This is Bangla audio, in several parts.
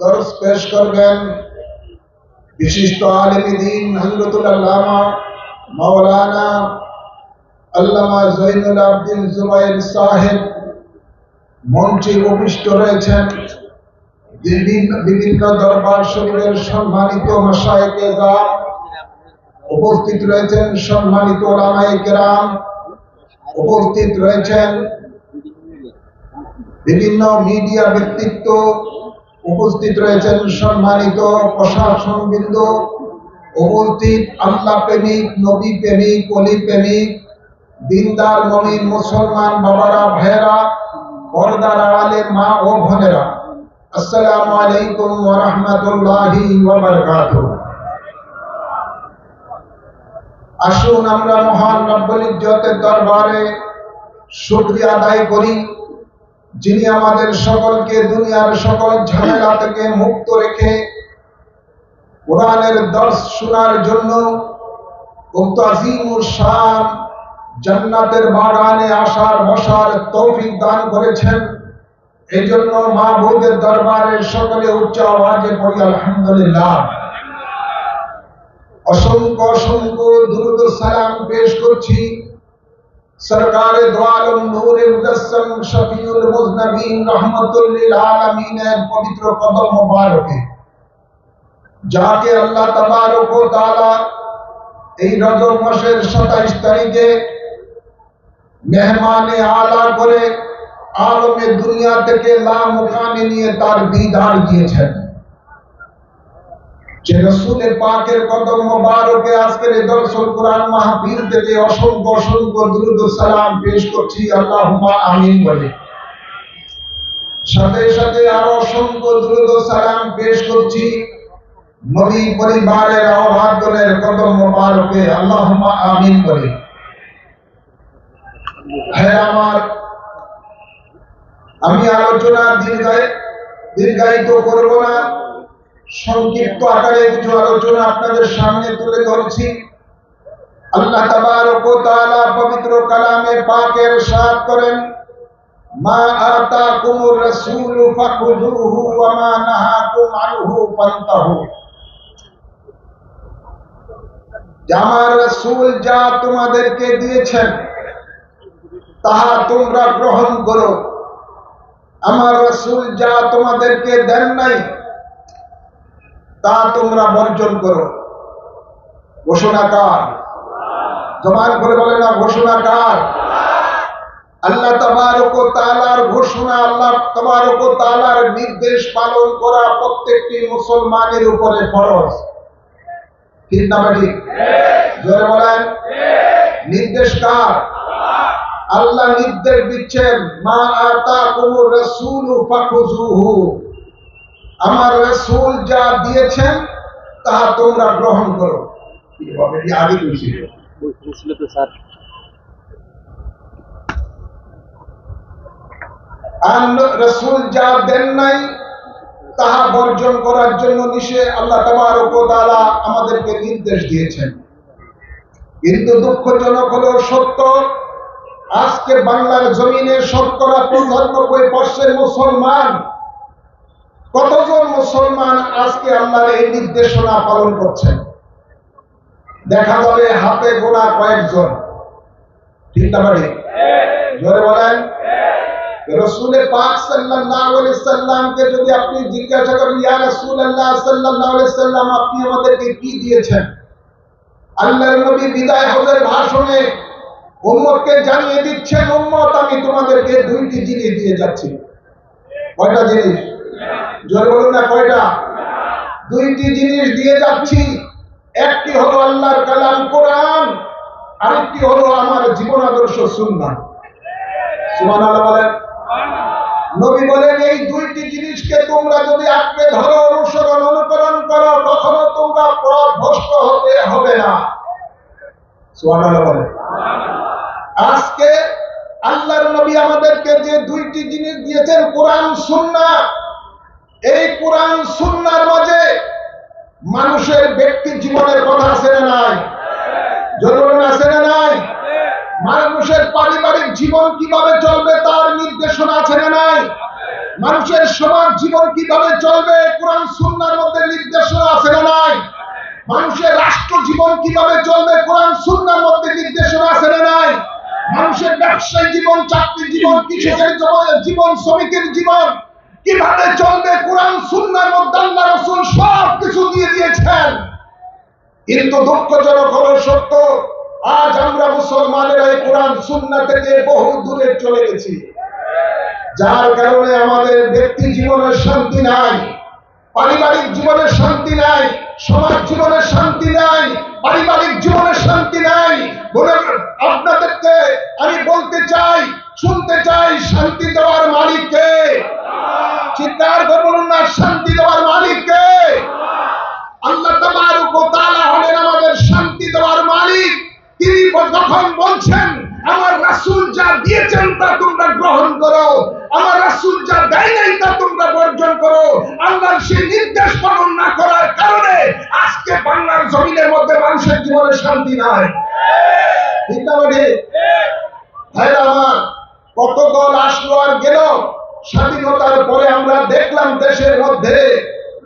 দরস পেশ করবেন। বিশিষ্ট আলেমী দিন আল্লামা মাওলানা আল্লামা জৈনুল আবদিন জুবাইর সাহেব মঞ্চে উপবিষ্ট রয়েছেন। বিভিন্ন দরবার শরীরের সম্মানিত মশায়েকে উপস্থিত রয়েছেন সম্মানিত ওলামায়ে কেরাম, উপস্থিত রয়েছেন বিভিন্ন মিডিয়া ব্যক্তিত্ব উপস্থিত রয়েছেন সম্মানিত প্রশাসনবৃন্দ উপস্থিত আল্লাহ প্রেমিক, নবী প্রেমিক, অলি প্রেমিক, দিনদার মমিন, মুসলমান বাবারা, ভাইয়েরা পর্দার আড়ালের মা ও বোনেরা, আসসালামু আলাইকুম ওয়া রাহমাতুল্লাহি ওয়া বারাকাতুহু। আসুন আমরা মহান রব্বুল ইজ্জতের দরবারে শুকরিয়া আদায় করি। যিনি আমাদের সকলকে দুনিয়ার সকল ঝামেলা থেকে মুক্ত রেখে কোরআনের দর্শ শোনার জন্য উক্ত আজিমুর শান জান্নাতের বাগানে আসার, বসার তৌফিক দান করেছেন। এই জন্য মা মাহবুদের দরবারে সকলে উচ্চ আওয়াজে পড়ি আলহামদুলিল্লাহ। অসংখ্য অসংখ্য দুরুদ সালাম পেশ করছি। সরকার দোয়ালম নূরে মুজাসসম শফিউল মুজনবিন রহমাতুল লিল আলামিনের পবিত্র কদম মোবারকে যাকে আল্লাহ তাবারক ও তাআলা এই রজব মাসের 27 তারিখে মেহমানে আলা করে আলমে দুনিয়া থেকে লা মুকামে নিয়ে তার দিদার দিয়েছেন। যে রসুলের পাকের কদম মোবারকে আজকের এই দর্শন কোরআন মাহফিল থেকে অসংখ্য অসংখ্য দুরুদ সালাম পেশ করছি, আল্লাহুম্মা আমিন বলে। সাথে সাথে আরও অসংখ্য দুরুদ সালাম পেশ করছি, নবী পরিবারের মোবারকে আমিন বলে। হ্যাঁ আমার, আমি আলোচনা দীর্ঘায় দীর্ঘায়িত করব না। সংক্ষিপ্ত আকারে কিছু আলোচনা আপনাদের সামনে তুলে ধরছি। আল্লাহ পবিত্র কালামে পাকের সাপ করেন, মা আমার রসুল যা তোমাদেরকে দিয়েছেন, তাহা তোমরা গ্রহণ করো। আমার রসুল যা তোমাদেরকে দেন নাই তা তোমরা বর্জন করো। ঘোষণা কার জমান করে বলে না ঘোষণা কার আল্লাহ তাবারক ও তাআলার ঘোষণা, আল্লাহ তাবারক ও তাআলার নির্দেশ পালন করা প্রত্যেকটি মুসলমানের উপরে ফরজ। নির্দেশ কার? আল্লাহ নির্দেশ দিচ্ছেন, মা আতা কুমুর রাসূল ফাকুজুহু আমার রাসূল যা দিয়েছেন তাহা তোমরা গ্রহণ করো। এটি আগে বলছিল তো স্যার। আর রাসূল যা দেন নাই তাহা বর্জন করার জন্য নিষে আল্লাহ তাবারক ও আমাদেরকে নির্দেশ দিয়েছেন। কিন্তু দুঃখজনক হলো সত্য আজকে বাংলার জমিনে শতকরা পঁচানব্বই পার্সেন্ট মুসলমান। কতজন মুসলমান আজকে আল্লাহর এই নির্দেশনা পালন করছেন? দেখা যাবে হাতে গোনা কয়েকজন। যদি আপনি জিজ্ঞাসা করেন আপনি আমাদেরকে কি দিয়েছেন? বিদায় ভাষণে জানিয়ে দিচ্ছেন, উম্মত, আমি তোমাদেরকে দুইটি জিনিস দিয়ে যাচ্ছি। কয়টা জিনিস? জোরে বলুন না কয়টা? দুইটি জিনিস দিয়ে যাচ্ছি। একটি হলো আল্লাহর কালাম কোরআন, আরেকটি হলো আমার জীবন আদর্শ সুন্নাহ। সুবহানাল্লাহ বলেন। নবী বলেন, এই দুইটি জিনিসকে তোমরা যদি আঁকড়ে ধরো, অনুসরণ, অনুকরণ করো, কখনো তোমরা পথভ্রষ্ট হতে হবে না। আজকে আল্লাহর নবী আমাদেরকে যে দুইটি জিনিস দিয়েছেন, কোরআন, সুন্নাহ এই কোরআন সুন্নার মাঝে মানুষের ব্যক্তির জীবনের কথা আছে না নাই? জরুরি আছে না নাই? মানুষের পারিবারিক জীবন কীভাবে চলবে তার নির্দেশনা আছে না নাই? মানুষের সমাজ জীবন কীভাবে চলবে কোরআন সুন্নার মধ্যে নির্দেশনা আছে না নাই? মানুষের রাষ্ট্র জীবন কীভাবে চলবে কোরআন সুন্নার মধ্যে নির্দেশনা আছে না নাই? মানুষের ব্যবসায়ী জীবন চাকরি জীবন, কৃষকের জীবন, শ্রমিকের জীবন কীভাবে চলবে কোরআন সুন্নার মধ্যে আল্লাহ সব কিছু দিয়ে দিয়েছেন। কিন্তু দুঃখজনক হলো সত্য, আজ আমরা মুসলমানেরা এই কোরআন সুন্না থেকে বহু দূরে চলে গেছি। যার কারণে আমাদের ব্যক্তি জীবনের শান্তি নাই, পারিবারিক জীবনের শান্তি নাই, সমাজ জীবনের শান্তি নাই, পারিবারিক জীবনের শান্তি নাই। আপনাদেরকে আমি বলতে চাই শুনতে চাই শান্তি দেওয়ার মালিককে। চিৎকার করে বলুন না, শান্তি দেওয়ার মালিককে। আল্লাহ তাআলা হলেন আমাদের শান্তি দেওয়ার মালিক। তিনি যখন বলছেন, আমার রাসূল যা দিয়েছেন তা তোমরা গ্রহণ করো। আমার রাসূল যা দেয় নাই তা তোমরা বর্জন করো। আল্লাহর সেই নির্দেশ পালন না করার কারণে আজকে বাংলার জমিনের মধ্যে মানুষের জীবনে শান্তি নাই। ভাইরা আমার কত দল আসলো আর গেল? স্বাধীনতার পরে আমরা দেখলাম দেশের মধ্যে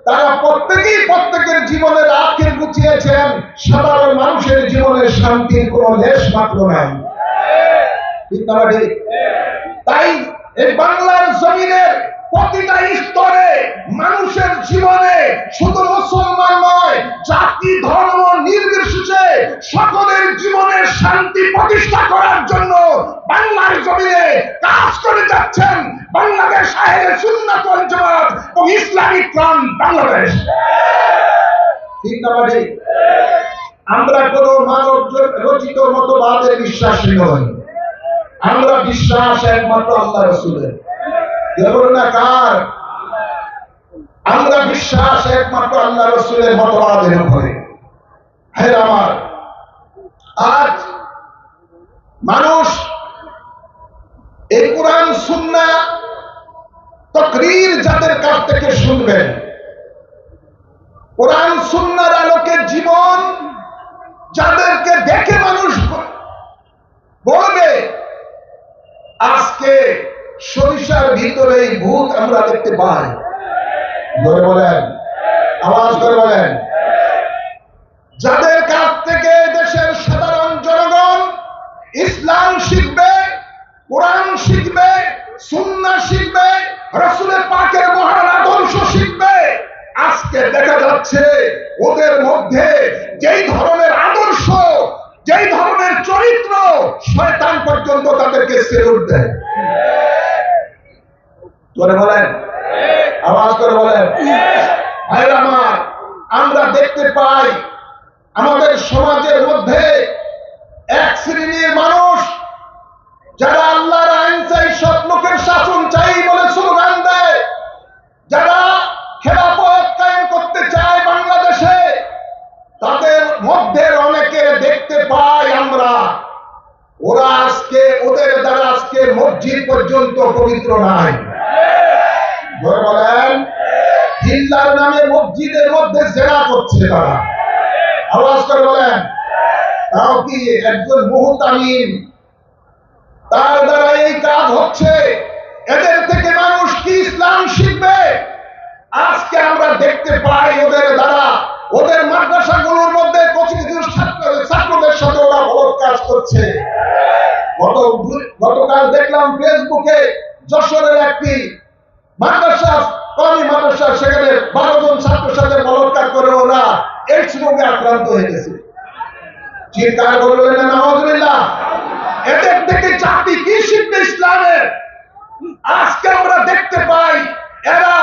তারা প্রত্যেকেই প্রত্যেকের জীবনের আখের গুছিয়েছেন। সাধারণ মানুষের জীবনের শান্তির কোনো লেশ মাত্র নাই? তাই এই বাংলার জমিনের প্রতিটা স্তরে মানুষের জীবনে শুধু মুসলমান নয়, জাতি, ধর্ম, নির্বিশেষে সকলের জীবনে শান্তি প্রতিষ্ঠা করার জন্য বাংলার জমিনে কাজ করে যাচ্ছেন বাংলাদেশ আহের সুন্নাত ওয়াল ও ইসলামিক ফ্রন্ট বাংলাদেশ? আমরা কোন মানব রচিত মতবাদের বিশ্বাসী নই। আমরা বিশ্বাস একমাত্র আল্লাহ রসুলের। না কার? আমরা বিশ্বাস একমাত্র আল্লাহ রসুলের মতবাদের উপরে। হ্যাঁ আমার, আজ মানুষ, এই কোরআন, সুন্না, তকরির যাদের কাছ থেকে শুনবেন, কোরআন, সুন্নার আলোকে জীবন যাদেরকে দেখে মানুষ বলবে, আজকে সরিষার ভিতরে এই ভূত আমরা দেখতে পাই। ধরে বলেন, আওয়াজ করে বলেন। যাদের কাছ থেকে ইসলাম শিখবে, কোরআন শিখবে সুন্না শিখবে, রসুলের পাকের মহান আদর্শ শিখবে। আজকে দেখা যাচ্ছে ওদের মধ্যে যেই ধরনের আদর্শ, যেই ধরনের চরিত্র শয়তান পর্যন্ত তাদেরকে সেলুট দেয়। করে বলেন। আওয়াজ করে বলেন। আমার, আমরা দেখতে পাই আমাদের সমাজের মধ্যে এক শ্রেণির মানুষ যারা আল্লাহর আইন চাই সব লোকের শাসন চাই বলে স্লোগান দেয়, যারা খেলাফত কায়েম করতে চায় বাংলাদেশে, তাদের মধ্যে অনেকে দেখতে পাই আমরা। ওরা আজকে, ওদের দ্বারা আজকে মসজিদ পর্যন্ত পবিত্র নাই। বলেন, হিল্লার নামে মসজিদের মধ্যে জেরা করছে তারা। আওয়াজ করে বলেন তাও কি একজন মুহতামিম? তার দ্বারা এই কাজ হচ্ছে। এদের থেকে মানুষ কি ইসলাম শিখবে? আজকে আমরা দেখতে পাই ওদের দ্বারা। ওদের মাদ্রাসাগুলোর মধ্যে ছাত্রদের সাথে ওরা বড় কাজ করছে। গত গতকাল দেখলাম ফেসবুকে যশোরের একটি মাদ্রাসা, কমি মাদ্রাসা, সেখানে বারো জন ছাত্রের সাথে বলৎকার করে ওরা এইডস রোগে আক্রান্ত হয়ে গেছে। চিৎকার করলেন না নামাজুলিল্লাহ এদের থেকে জাতি কি শিখবে ইসলামের আজকে আমরা দেখতে পাই, এরা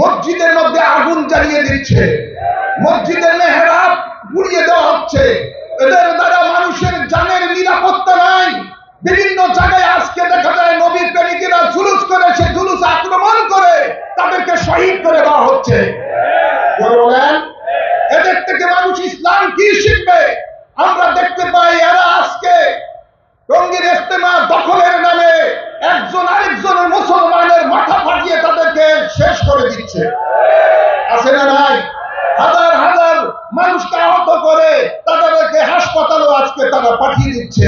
মসজিদের মধ্যে আগুন জ্বালিয়ে দিচ্ছে। মসজিদের মেহরাব পুড়িয়ে দেওয়া হচ্ছে। এদের দ্বারা মানুষের জানের নিরাপত্তা নাই। বিভিন্ন জায়গায় আজকে দেখা যায়, নবীর প্রেমিকেরা জুলুস করে সে জুলুস আক্রমণ করে তাদেরকে শহীদ করে দেওয়া হচ্ছে। এদের থেকে মানুষ ইসলাম কি শিখবে? আমরা দেখতে পাই এরা আজকে টঙ্গির ইস্তেমা দখলের নামে একজন আরেকজনের মুসলমানের মাথা ফাটিয়ে তাদেরকে শেষ করে দিচ্ছে। আছে না নাই? হাজার হাজার মানুষকে আহত করে তাদেরকে হাসপাতালও আজকে তারা পাঠিয়ে দিচ্ছে।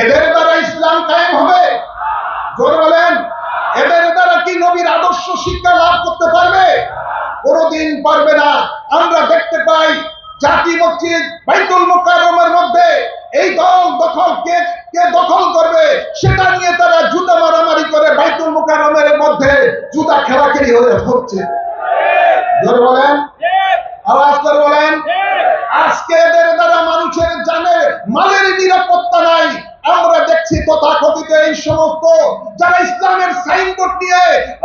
এদের দ্বারা ইসলাম কায়েম হবে জোর বলেন এদের দ্বারা কি নবীর আদর্শ শিক্ষা লাভ করতে পারবে কোনোদিন পারবে না আমরা দেখতে পাই জাতি মসজিদ বাইতুল মুকাররমের মধ্যে এই দল দখল কে কে দখল করবে সেটা নিয়ে তারা জুতা মারামারি করে বাইতুল মুকাররমের মধ্যে জুতা খেলাখেলি হয়ে হচ্ছে জোরে বলেন আওয়াজ করে বলেন আজকে এদের দ্বারা মানুষের জানে মালের নিরাপত্তা নাই আমরা দেখছি তথাকথিত এই সমস্ত যারা ইসলামের সাইনবোর্ড নিয়ে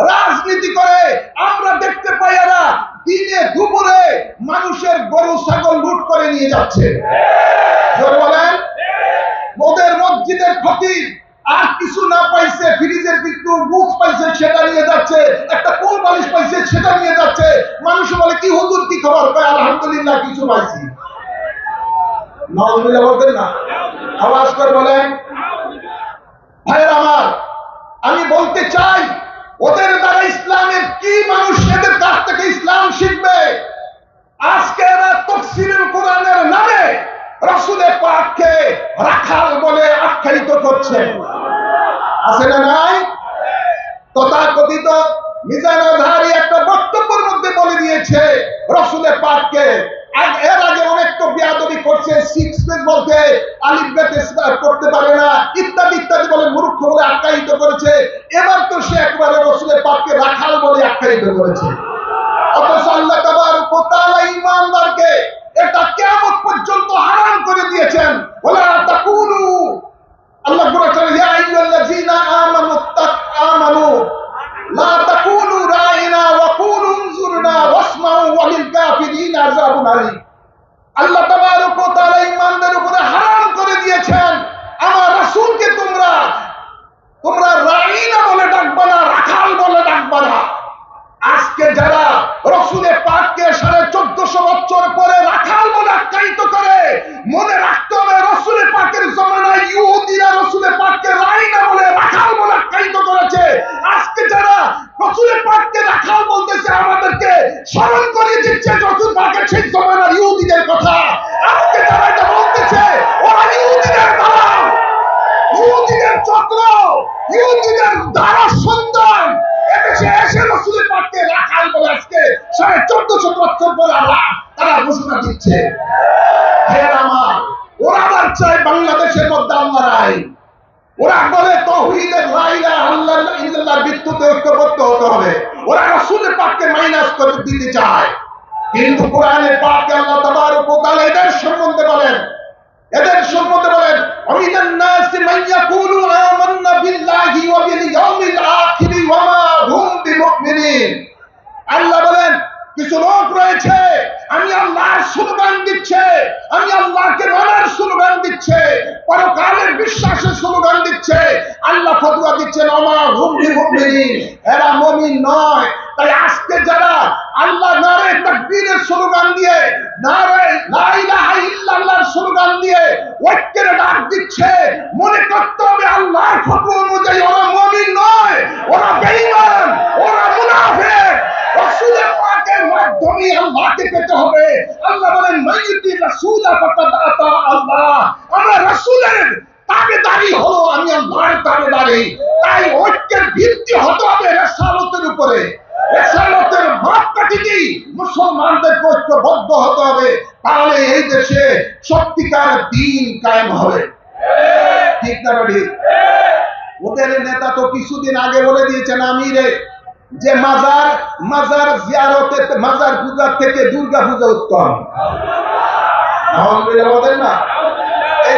রাজনীতি করে আমরা দেখতে পাই এরা দিনে দুপুরে মানুষের গরু ছাগল লুট করে নিয়ে যাচ্ছে জোরে বলেন ওদের মসজিদের ক্ষতি আর কিছু না পাইছে, ফ্রিজের কিছু বুক পাইছে, সেটা নিয়ে যাচ্ছে, একটা কোল বালিশ পাইছে, সেটা নিয়ে যাচ্ছে। মানুষ বলে, কি হুজুর, কি খবর? পায় আলহামদুলিল্লাহ, কিছু পাইছি। নজমিল্লা বলতেন না? আওয়াজ করে বলেন, ভাইয়ের আমার, আমি বলতে চাই, ওদের দ্বারা ইসলামের কি মানুষ কাছ থেকে ইসলাম শিখবে? আজকে এরা তফসিলের কোরআনের নামে রসুলের পাককে রাখাল বলে আখ্যায়িত করছে আছে না নাই? তথাকথিত মিজানাধারী একটা বক্তব্যের মধ্যে বলে দিয়েছে, রসুলের পাককে। এর আগে অনেক তো বিয়াদবি করছে সিক্স পেজ বলতে করতে পারে না, ইত্যাদি ইত্যাদি বলে মূর্খ বলে আখ্যায়িত করেছে। এবার তো সে একবারে রসুলের পাককে রাখাল বলে আখ্যায়িত করেছে অথচ আল্লাহ তাবারক ওয়া তাআলা ঈমানদারকে এটা কিয়ামত পর্যন্ত হারাম করে দিয়েছেন ওয়ালা তাকুলু আল্লাহ বলেছেন ইয়া আইয়ুহাল্লাযীনা আমানু তাক আমানু লা তাকুলু রাইনা ওয়া কুলু উনজুরনা ওয়াসমাউ ওয়ালিল কাফিরিনা আযাবুন আলীম আল্লাহ তাবারক ওয়া তাআলা ঈমানদের উপরে হারাম করে দিয়েছেন আমার রাসূলকে তোমরা তোমরা রাইনা বলে ডাকবা না রাখাল বলে ডাকবা না আজকে যারা রসুলের পাককে সাড়ে চোদ্দশো বছর পরে রাখাল বলে আখ্যায়িত করে মনে রাখতে হবে রসুলের পাকের জমানায় ইহুদিরা রসুলের পাককে রাইনা বলে রাখাল বলে আখ্যায়িত করেছে আজকে যারা রসুলের পাককে রাখাল বলতেছে আমাদেরকে। স্মরণ করিয়ে দিচ্ছে রসুল পাকের সেই জমানার ইহুদিদের কথা। আজকে যারা এটা বলতেছে, ওরা ইহুদিদের দালাল ইহুদিদের চক্র, ইহুদিদের দ্বারা সন্তান। এদেশে এসে রসুলের পাককে রাখাল বলে আজকে সাড়ে চোদ্দশো বছর আল্লাহ তারা ঘোষণা দিচ্ছে। ওরা আবার চায় বাংলাদেশের মধ্যে ওরা বলে ইল্লাল্লাহর বিদ্যুতে ঐক্যবদ্ধ হতে হবে। ওরা রাসূলের পাককে মাইনাস করে দিতে চায়। কিন্তু কোরআনে পাকে আল্লাহ ওয়া তাআলা এদের সম্বন্ধে বলেন। এদের সম্বন্ধে বলেন, অমিনান মান আমান্না বিল্লাহি ওয়া বিল ইয়াউমিল আখির ওয়া মা হুম বিমুমিনিন। আল্লাহ বলেন, কিছু লোক রয়েছে, আমি আল্লাহর দিচ্ছে, আমি আল্লাহকে মানার দিচ্ছে পরকালের দিচ্ছেন আমা হুম বিমুমিনিন এরা মুমিন নয়। তাই আজকে যারা আল্লাহ নারে তাকবীরের স্লোগান দিয়ে, নারে লা ইলাহা ইল্লাল্লাহর স্লোগান দিয়ে ঐক্যের ডাক দিচ্ছে, মনে করতে হবে আল্লাহর ফতোয়া অনুযায়ী ওরা মুমিন নয়, ওরা বেঈমান, ওরা মুনাফিক। রাসূলের পাকের মাধ্যমে আল্লাহকে পেতে হবে। আল্লাহ বলেন, মাইয়ুতি রাসূলা ফাকাদ আতা আল্লাহ। আমরা রাসূলের তাবেদারি হলো, আমি আল্লাহর তাবেদারি তাই ঐক্যের ভিত্তি হতে হবে রেসালতের উপরে। রেসালতের মাপকাঠিতেই মুসলমানদের ঐক্যবদ্ধ হতে হবে। তাহলে এই দেশে সত্যিকার দিন কায়েম হবে। ঠিক না ঠিক ওদের নেতা তো কিছুদিন আগে বলে দিয়েছেন আমিরে, যে মাজার মাজার জিয়ারতে, মাজার পূজার থেকে দুর্গা পূজা উত্তম না?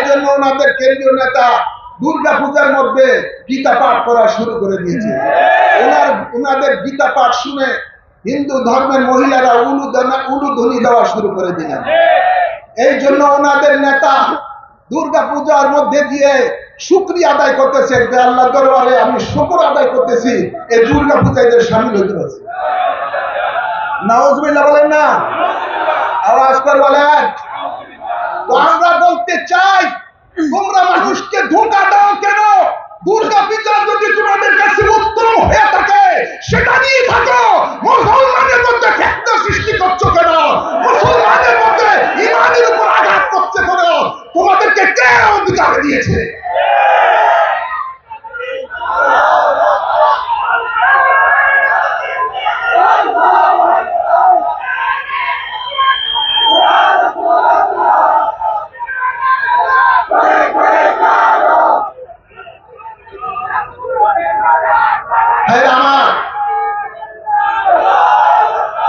জন্য ওনাদের কেন্দ্রীয় নেতা দুর্গা পূজার মধ্যে গীতা পাঠ করা শুরু করে দিয়েছে। ওনাদের গীতা পাঠ শুনে হিন্দু ধর্মের মহিলারা উলুদানা উলুধ্বনি দেওয়া শুরু করে দিলেন। এই জন্য ওনাদের নেতা দুর্গা পূজার মধ্যে দিয়ে শুক্রিয়া আদায় করতেছে যে আল্লাহ দরবারে আমি শুকর আদায় করতেছি, এই দুর্গা পূজায় সামিল হতে পারছি। নাউজবিল্লাহ বলেন না? আওয়াজ করে বলেন। আমরা বলতে চাই, তোমরা মানুষকে ধোকা দাও কেন? দুর্গা পূজা যদি তোমাদের কাছে উত্তম হয়ে থাকে, সেটা নিয়ে থাকো মুসলমানের মধ্যে ফেতনা সৃষ্টি করছ কেন মুসলমানের মধ্যে ইমানের উপর আঘাত করছে কেন তোমাদেরকে কে অধিকার দিয়েছে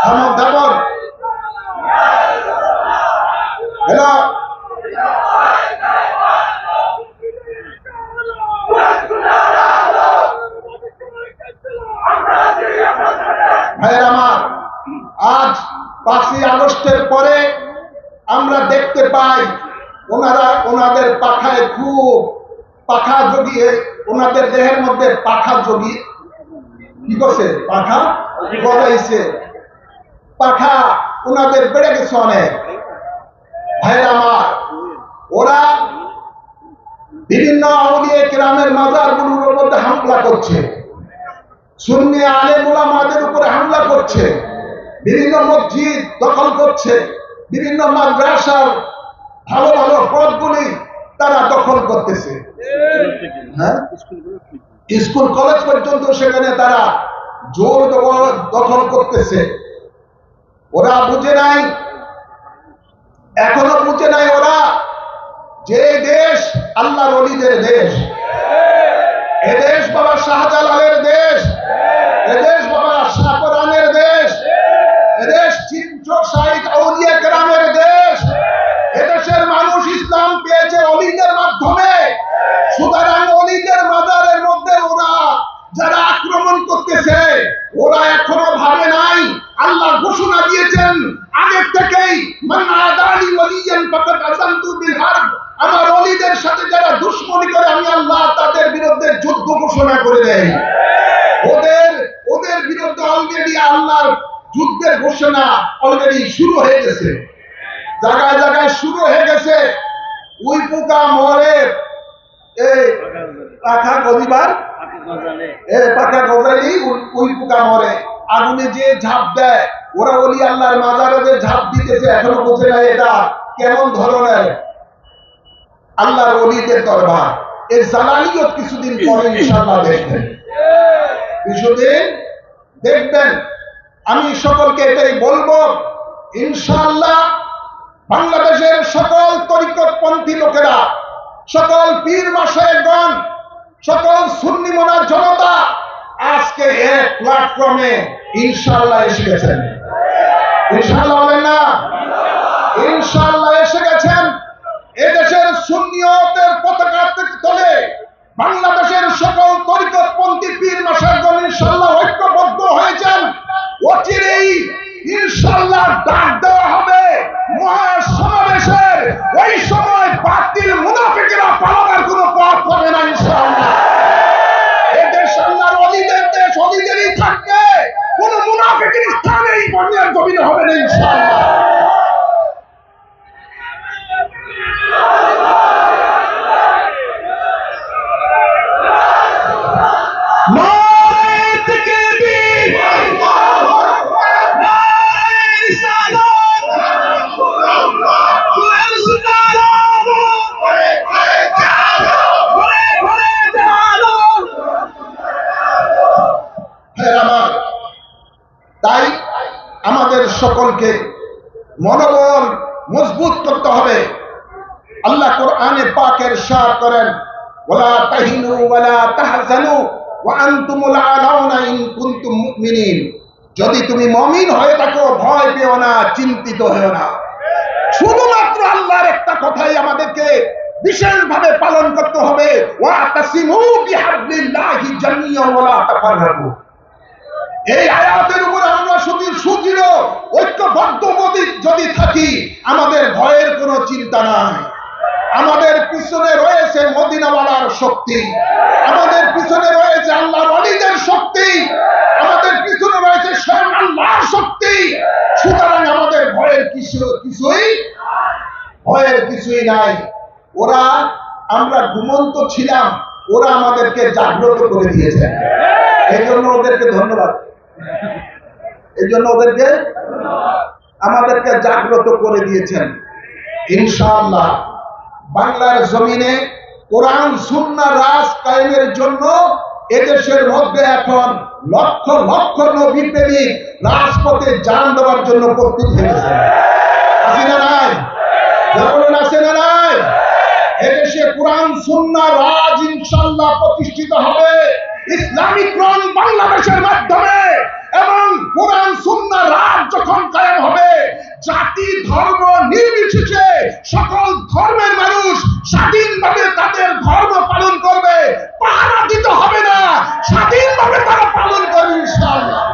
থামো থামন হ্যালো ভাইয়ের আমার আজ পাঁচই আগস্টের পরে আমরা দেখতে পাই, ওনারা ওনাদের পাখায় খুব পাখা জগিয়ে, ওনাদের দেহের মধ্যে পাখা জগিয়ে, কি করছে? পাখা গজাইছে পাখা ওনাদের বেড়ে গেছে অনেক। আমার, ওরা বিভিন্ন আউলিয়া গ্রামের মাজারগুলোর মধ্যে হামলা করছে। সুন্নি আলেম ওলামাদের উপরে হামলা করছে। বিভিন্ন মসজিদ দখল করছে। বিভিন্ন মাদ্রাসার ভালো ভালো পদগুলি তারা দখল করতেছে। হ্যাঁ? স্কুল, কলেজ পর্যন্ত সেখানে তারা জোর দখল- করতেছে। ওরা বুঝে নাই, এখনও বুঝে নাই ওরা যে দেশ আল্লাহর অলিদের দেশ। এদেশ বাবা শাহজালালের দেশ। এদেশ বাবা শাহপরানের দেশ এদেশ চিত্র সাহিদ আউলিয়া গ্রামের দেশ এদেশের মানুষ ইসলাম পেয়েছে অলিদের মাধ্যমে সুতরাং অলিদের মাজারের মধ্যে ওরা যারা আক্রমণ করতেছে ওরা এখনও ভাবে নাই আল্লাহ ঘোষণা দিয়েছেন আগের থেকেই মান আদানি ওয়ালিয়ান ফাকাদ আযানতু বিল হারব আমার অলিদের সাথে যারা দুশ্মনী করে আমি আল্লাহ তাদের বিরুদ্ধে যুদ্ধ দেই ওদের ওদের বিরুদ্ধে অলরেডি আল্লাহর যুদ্ধের ঘোষণা অলরেডি শুরু হয়ে গেছে। জায়গায় জায়গায় শুরু হয়ে গেছে। পোকা এই পাখা পাখা পোকা মরে। আগুনে যে ঝাঁপ দেয়, ওরা বলি আল্লাহর মাজারে যে ঝাঁপ দিতেছে, এখনও বোঝে না এটা কেমন ধরনের আল্লাহর অলিদের দরবার। এর জালালিয়ত কিছুদিন পরে ইনশাআল্লাহ দেখবেন। কিছুদিন দেখবেন। আমি সকলকে এটাই বলব, ইনশাআল্লাহ বাংলাদেশের সকল তরিকতপন্থী লোকেরা, সকল পীর মাসায়গণ সকল সুন্নি মোনার জনতা আজকে এক প্ল্যাটফর্মে ইনশাল্লাহ এসে গেছেন। ইনশাল্লাহ বলেন না? ইনশাআল্লাহ এসে গেছেন। এদেশের সুন্নিয়তের পতাকা তোলে বাংলাদেশের সকল তরিকতপন্থী পীর মাসায়গণ ইনশাআল্লাহ ঐক্যবদ্ধ হয়েছেন। অচিরেই ইনশাআল্লাহ ডাক দেওয়া হবে মহাসমাবেশের। ওই সময় বাতিল মুনাফিকেরা পালাবার কোনো পথ পাবে না ইনশাআল্লাহ। এদেশ আল্লাহর অলিদের দেশ অলিদেরই থাকবে। কোন মুনাফিকের স্থানে এই বন্যার জমিনে হবে না ইনশাআল্লাহ নারায়ে তাকবীর নারায়ে রিসালাত ঘুরে ঘুরে জানো হ্যাঁ আমার তাই আমাদের সকলকে মনোবল মজবুত করতে হবে। আল্লাহ কোরআনে পাকের সার করেন, ওয়ালা তাহিনু তাহজানু ওয়া যদি তুমি মুমিন হয়ে থাকো, ভয় পেও না, চিন্তিত হও না। শুধুমাত্র আল্লাহর একটা কথাই আমাদেরকে বিশেষভাবে পালন করতে হবে, ওয়া তাসিমু বিহাবলিল্লাহি জামিয়া ওয়ালা তাফাররাকু এই আয়াতের উপর আমরা শুধু সুদৃঢ় ঐক্যবদ্ধ যদি- থাকি, আমাদের ভয়ের কোনো চিন্তা নাই। আমাদের পিছনে রয়েছে মদিনাওয়ালার শক্তি। আমাদের পিছনে রয়েছে আল্লাহর অলিদের শক্তি। আমাদের পিছনে রয়েছে স্বয়ং আল্লাহর শক্তি। সুতরাং আমাদের ভয়ের কিছু, কিছুই, ভয়ের কিছুই নাই। ওরা, আমরা ঘুমন্ত ছিলাম, ওরা আমাদেরকে জাগ্রত করে দিয়েছে। এই জন্য ওদেরকে ধন্যবাদ। এই জন্য ওদেরকে আমাদেরকে জাগ্রত করে দিয়েছেন। ইনশাআল্লাহ বাংলার জমিনে কোরআন সুন্না রাজ কায়েমের জন্য এদেশের মধ্যে এখন লক্ষ লক্ষ নবী প্রেমিক রাজপথে জান দেওয়ার জন্য প্রস্তুত হয়েছে। আছে না নাই? যখন আছে না নাই? এদেশে কোরআন সুন্না রাজ ইনশাল্লাহ প্রতিষ্ঠিত হবে। ইসলামিক রং বাংলাদেশের মাধ্যমে এবং কোরআন সুন্না রাত যখন কায়েম হবে, জাতি, ধর্ম নির্বিশেষে সকল ধর্মের মানুষ স্বাধীনভাবে তাদের ধর্ম পালন করবে। পাহারা দিতে হবে না, স্বাধীনভাবে তারা পালন করবে ইনশাআল্লাহ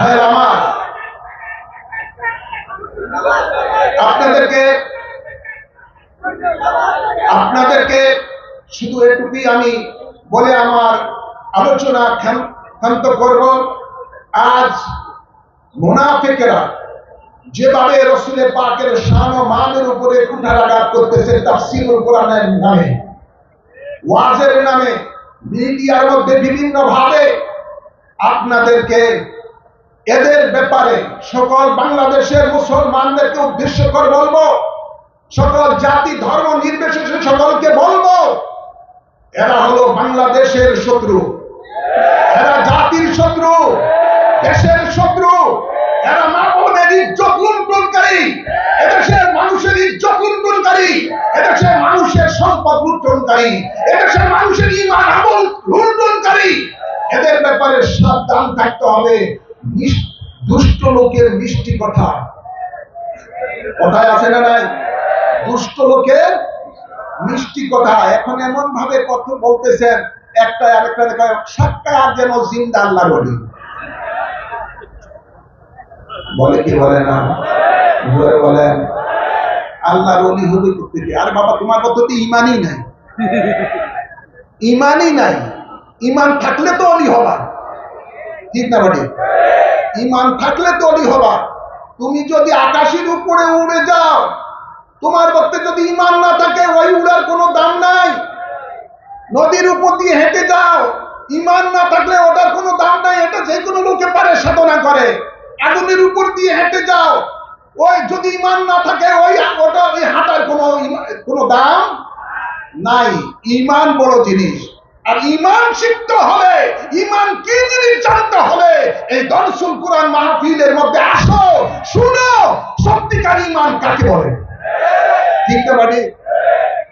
হ্যাঁ আমার আপনাদেরকে আপনাদেরকে শুধু এটুকুই আমি বলে আমার আলোচনা ক্ষান্ত- ক্ষান্ত করব আজ মোনাফেকেরা যেভাবে রসুলের পাকের শান ও মানের উপরে কুঠারাঘাত করতেছে কোরআনের নামে, ওয়াজের নামে, মিডিয়ার মধ্যে বিভিন্ন ভাবে আপনাদেরকে এদের ব্যাপারে সকল বাংলাদেশের মুসলমানদেরকে উদ্দেশ্য করে বলব, সকল জাতি, ধর্ম নির্বিশেষে সকলকে বলব, এরা হলো বাংলাদেশের শত্রু। এদেশের মানুষের ইমান আমল লুণ্ঠনকারী। এদের ব্যাপারে সাবধান থাকতে হবে। দুষ্ট লোকের মিষ্টি কথা। কথায় আছে না নাই? দুষ্ট লোকের মিষ্টি কথা। এখন এমন ভাবে কথা বলতেছেন একটা আরেকটা দেখা আর যেন জিন্দা আল্লাহ বলি বলে কি বলে না? বলেন। আল্লাহর অলি হবে করতে আর বাবা, তোমার পদ্ধতি ইমানই নাই। ইমানই নাই। ইমান থাকলে তো অলি হবা। ঠিক না বাড়ি ইমান থাকলে তো অলি হবা। তুমি যদি আকাশের উপরে উড়ে যাও, তোমার মধ্যে যদি ইমান না থাকে, ওই উড়ার কোনো দাম নাই। নদীর উপর দিয়ে হেঁটে যাও, ইমান না থাকলে ওটার কোনো দাম নাই। এটা যে কোনো লোকে পারে, সাধনা করে। আগুনের উপর দিয়ে হেঁটে যাও। ওই যদি ইমান না থাকে, ওই ওটা, ওই হাঁটার কোনো কোনো দাম নাই ইমান বড় জিনিস। আর ইমান শিখতে হলে ইমান কি জিনিস জানতে হলে এই দর্শন কোরআন মাহফিলের মধ্যে আসো, শুনো, সত্যিকার ইমান কাকে বলে? ঠিক না বাড়ি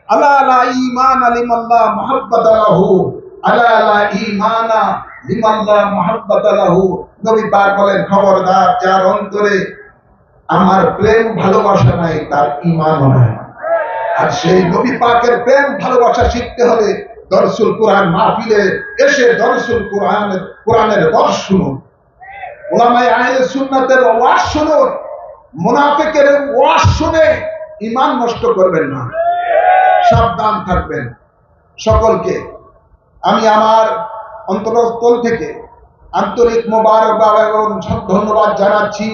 আলা লা ঈমান লিমাল্লাহ মুহাব্বাত লাহু। আলা লা ঈমানা লিমাল্লাহ মুহাব্বাত লাহু। নবী পাক বলেন, খবরদার, যার অন্তরে আমার প্রেম ভালোবাসা নাই, তার ঈমানও নাই আর সেই নবী পাকের প্রেম ভালোবাসা শিখতে হবে। দরসুল কোরআন মাহফিলে এসে দরসুল কোরআন কোরআনের দর্শ শুনুন। ওলামায়ে আহলে সুন্নাতের ওয়াজ শুনুন। মুনাফিকের ওয়াজ শুনে ঈমান নষ্ট করবেন না। সাবধান থাকবেন। সকলকে, আমি আমার অন্তরস্থল থেকে আন্তরিক মোবারকবাদ এবং ধন্যবাদ জানাচ্ছি।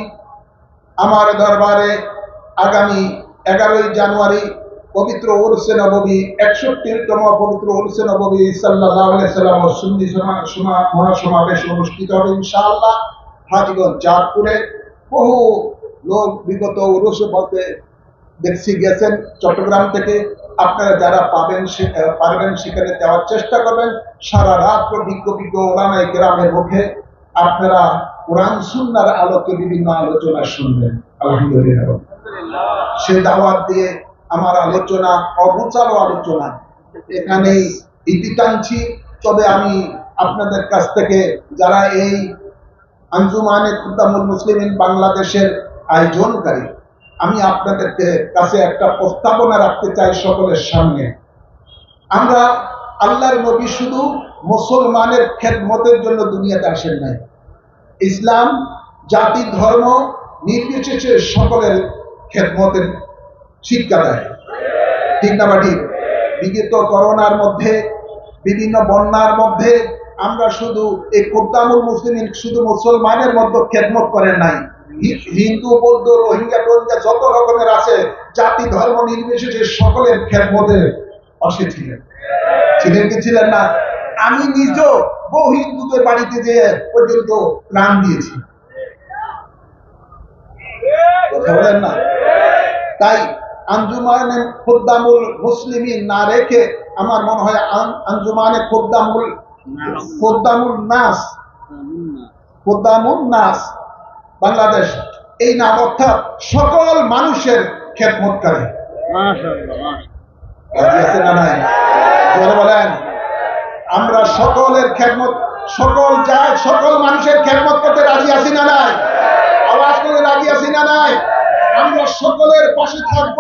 আমার দরবারে আগামী এগারোই জানুয়ারি পবিত্র উরসে নবী, একষট্টিতম পবিত্র উরসে নবী সাল্লাহ সুন্নি সমা- সমা- মহাসমাবেশ অনুষ্ঠিত হবে ইনশাআল্লাহ হাজিগঞ্জ, চাঁদপুরে। বহু লোক বিগত উরসে বলতে দেখছি গেছেন চট্টগ্রাম থেকে। আপনারা যারা পাবেন পারবেন সেখানে দেওয়ার চেষ্টা করবেন। সারা রাত্র বিজ্ঞ বিজ্ঞ ওলামাই গ্রামের মুখে আপনারা কোরআন, সুন্নার আলোকে বিভিন্ন আলোচনা শুনবেন। আলহামদুলিল্লাহ। সে দাওয়াত দিয়ে আমার আলোচনা অবচারও আলোচনা। এখানেই ইতি টানছি তবে আমি আপনাদের কাছ থেকে যারা এই আঞ্জুমানে খুদ্দামুল মুসলিমিন বাংলাদেশের আয়োজনকারী, আমি আপনাদেরকে কাছে একটা প্রস্তাবনা রাখতে চাই সকলের সামনে। আমরা আল্লাহর নবী শুধু মুসলমানের খেদমতের জন্য দুনিয়াতে আসেন নাই। ইসলাম, জাতি, ধর্ম নির্বিশেষে সকলের খেদমতের শিক্ষা দেয় ঠিক বিগত করোনার মধ্যে, বিভিন্ন বন্যার মধ্যে আমরা শুধু এই কোদ্দামুল মুসলিম শুধু মুসলমানের মধ্যে খেদমত করেন নাই। হিন্দু, বৌদ্ধ, রোহিঙ্গা, টোহিঙ্গা যত রকমের আছে, জাতি, ধর্ম, নির্বিশেষে সকলের খেদমতে অসে ছিলেন। ছিলেন কি ছিলেন না? আমি নিজ বহু হিন্দুদের বাড়িতে যে পর্যন্ত প্রাণ দিয়েছি। কথা বলেন না? তাই আঞ্জুমানে খুদ্দামুল মুসলিমিন না রেখে আমার মনে হয় আঞ্জুমানে খুদ্দামুল খুদ্দামুল নাস। খুদ্দামুল নাস। বাংলাদেশ এই নাম অর্থাৎ সকল মানুষের খেদমতকারী বলেন। আমরা সকলের খেদমত সকল জাত সকল মানুষের খেদমত করতে রাজি আছি না নাই আওয়াজ করে রাজি আছি না নাই আমরা সকলের পাশে থাকব।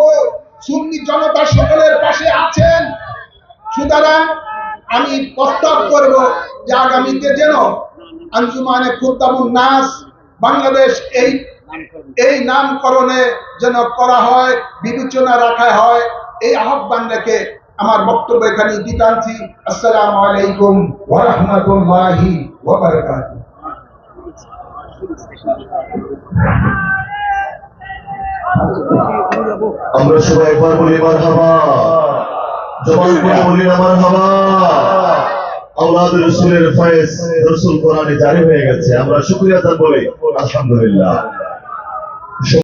সুন্নি জনতা সকলের পাশে আছেন। সুতরাং আমি প্রস্তাব করব যে আগামীতে যেন আঞ্জুমানে খুদ্দামুন নাস বাংলাদেশ এই এই নামকরণে যেন করা হয়, বিবেচনা রাখা হয়। এই আহ্বান রেখে আমার বক্তব্য এখানে দিতে আনছি আসসালামু আলাইকুম ওয়া রাহমাতুল্লাহি ওয়া বারাকাতুহু। আমরা সবাই একবার বলি এবার হাবা জবান করে বলি আমার হাবা আল্লাহ রসুলের ফয়েজ রসুল কোরআনে জারি হয়ে গেছে। আমরা শুক্রিয়া বলি আলহামদুলিল্লাহ।